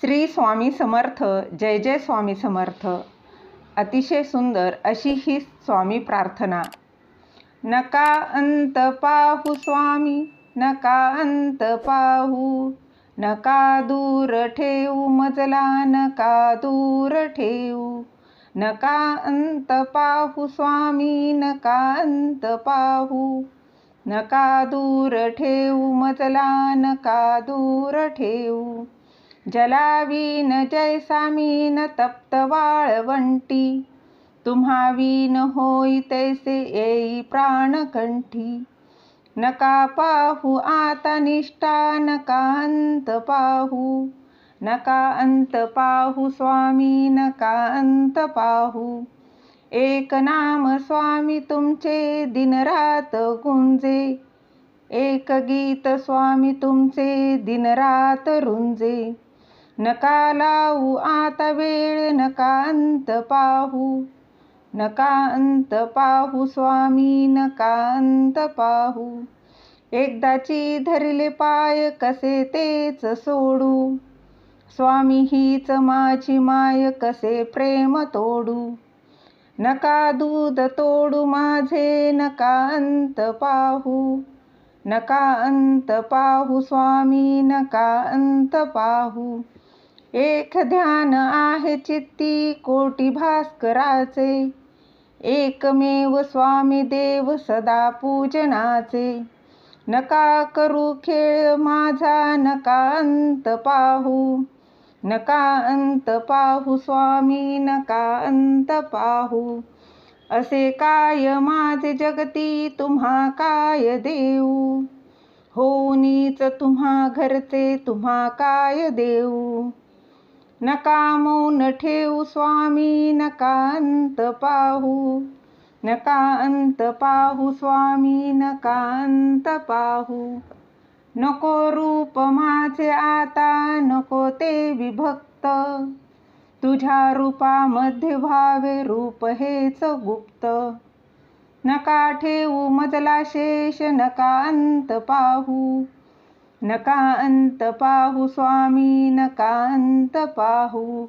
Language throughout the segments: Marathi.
श्री स्वामी समर्थ जय जय स्वामी समर्थ. अतिशय सुंदर अशी ही स्वामी प्रार्थना. नका अंत पाहू स्वामी नका अंत पाहू. नका दूर ठेवू मजला नका दूर ठेवू. नका अंत पाहू स्वामी नका अंत पाहू. नका दूर ठेवू मजला नका दूर ठेवू. जलावीन जैसा मीन तप्त वाळवंटी तुम्हा वीन होई तैसे येई प्राणकंठी नका पाहू आता निष्ठा नका अंत पाहू. नका अंत पाहू स्वामी नका अंत पाहू. एक नाम स्वामी तुमचे दिनरात गुंजे. एक गीत स्वामी तुमचे दिनरात रुंजे. नका लावू आता वेळ नका अंत पाहू. नका अंत पाहू स्वामी नका अंत पाहू. एकदाची धरले पाय कसे तेच सोडू? स्वामी हीच माझी माय कसे प्रेम तोडू? नका दूध तोडू माझे नका अंत पाहू. नका अंत पाहू स्वामी नका अंत पाहू. एक ध्यान आहे चित्ती कोटी भास्कराचे. एकमेव स्वामी देव सदा पूजनाचे. नका करू खेळ माझा नका अंत पाहू. नका अंत पाहू स्वामी नका अंत पाहू. असे काय माझे जगती तुम्हा काय देऊ? होनीच तुम्हा घरचे तुम्हा काय देऊ? नका मौन ठेवू स्वामी नका अंत पाहू. नका अंत पाहू स्वामी नका अंत पाहू. नको रूप माझे आता नको ते विभक्त. तुझ्या रूपामध्ये व्हावे रूप हेच गुप्त. नका ठेवू मजला शेष नका अंत पाहू. नका अंत पाहू स्वामी नका अंत पाहू.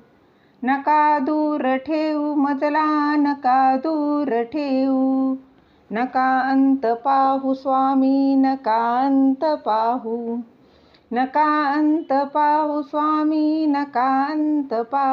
नका दूर ठेवू मजला नका दूर ठेवू. नका अंत पाहू स्वामी नका अंत पाहू. नका अंत पाहू स्वामी नका अंत पाहू.